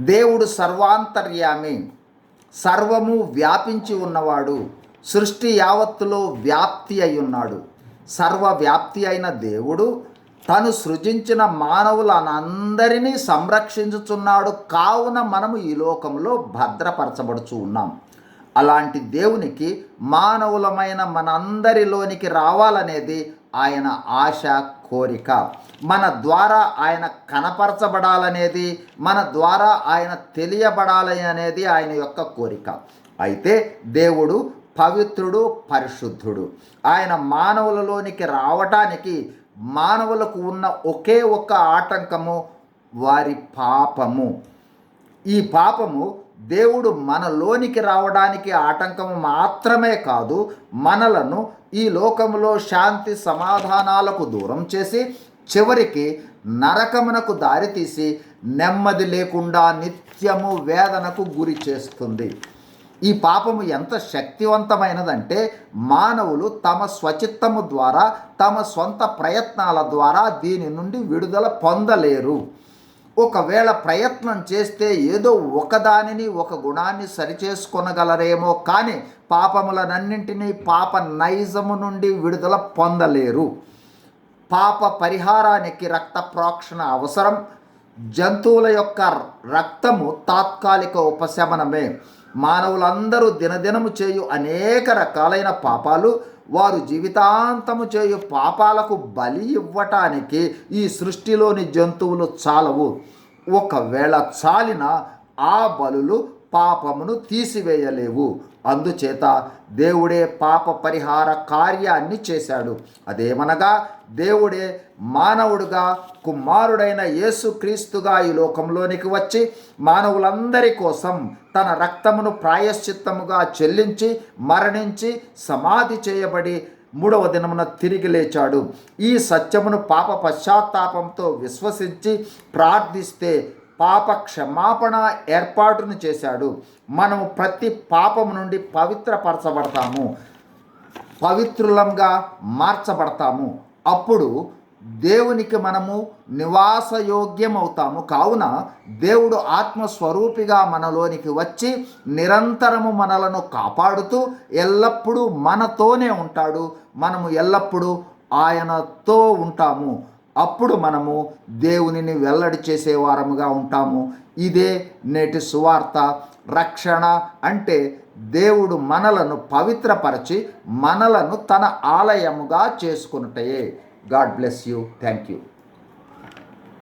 దేవుడు సర్వాంతర్యామి సర్వము వ్యాపించి ఉన్నవాడు సృష్టి యావత్తులో వ్యాప్తి అయి ఉన్నాడు. సర్వ వ్యాప్తి అయిన దేవుడు తను సృజించిన మానవులనందరినీ సంరక్షించుచున్నాడు. కావున మనము ఈ లోకంలో భద్రపరచబడుచు ఉన్నాం. అలాంటి దేవునికి మానవులమైన మనందరిలోనికి రావాలనేది ఆయన ఆశ కోరిక. మన ద్వారా ఆయన కనపరచబడాలనేది మన ద్వారా ఆయన తెలియబడాలి అనేది ఆయన యొక్క కోరిక. అయితే దేవుడు పవిత్రుడు పరిశుద్ధుడు. ఆయన మానవులలోనికి రావటానికి మానవులకు ఉన్న ఒకే ఒక్క ఆటంకము వారి పాపము. ఈ పాపము దేవుడు మనలోనికి రావడానికి ఆటంకం మాత్రమే కాదు మనలను ఈ లోకంలో శాంతి సమాధానాలకు దూరం చేసి చివరికి నరకమునకు దారితీసి నెమ్మది లేకుండా నిత్యము వేదనకు గురి చేస్తుంది. ఈ పాపము ఎంత శక్తివంతమైనదంటే మానవులు తమ స్వచిత్తము ద్వారా తమ సొంత ప్రయత్నాల ద్వారా దీని నుండి విడుదల పొందలేరు. ఒకవేళ ప్రయత్నం చేస్తే ఏదో ఒకదానిని ఒక గుణాన్ని సరిచేసుకొనగలరేమో కానీ పాపములనన్నింటినీ పాప నైజము నుండి విడుదల పొందలేరు. పాప పరిహారానికి రక్త ప్రోక్షణ అవసరం. జంతువుల యొక్క రక్తము తాత్కాలిక ఉపశమనమే. మానవులందరూ దినదినము చేయు అనేక రకాలైన పాపాలు వారు జీవితాంతము చేయు పాపాలకు బలి ఇవ్వటానికి ఈ సృష్టిలోని జంతువులు చాలవు. ఒకవేళ చాలిన ఆ బలులు పాపమును తీసివేయలేవు. అందుచేత దేవుడే పాప పరిహార కార్యాన్ని చేశాడు. అదేమనగా దేవుడే మానవుడుగా కుమారుడైన యేసుక్రీస్తుగా ఈ లోకంలోనికి వచ్చి మానవులందరి కోసం తన రక్తమును ప్రాయశ్చిత్తముగా చెల్లించి మరణించి సమాధి చేయబడి మూడవ దినమున తిరిగి లేచాడు. ఈ సత్యమును పాప పశ్చాత్తాపంతో విశ్వసించి ప్రార్థిస్తే పాప క్షమాపణ ఏర్పాటును చేశాడు. మనము ప్రతి పాపము నుండి పవిత్రపరచబడతాము. పవిత్రులంగా మార్చబడతాము. అప్పుడు దేవునికి మనము నివాసయోగ్యమవుతాము. కావున దేవుడు ఆత్మస్వరూపిగా మనలోనికి వచ్చి నిరంతరము మనలను కాపాడుతూ ఎల్లప్పుడూ మనతోనే ఉంటాడు. మనము ఎల్లప్పుడూ ఆయనతో ఉంటాము. అప్పుడు మనము దేవునిని వెల్లడి చేసేవారముగా ఉంటాము. ఇదే నేటి సువార్త. రక్షణ అంటే దేవుడు మనలను పవిత్రపరచి మనలను తన ఆలయముగా చేసుకున్నటయే God bless you. Thank you.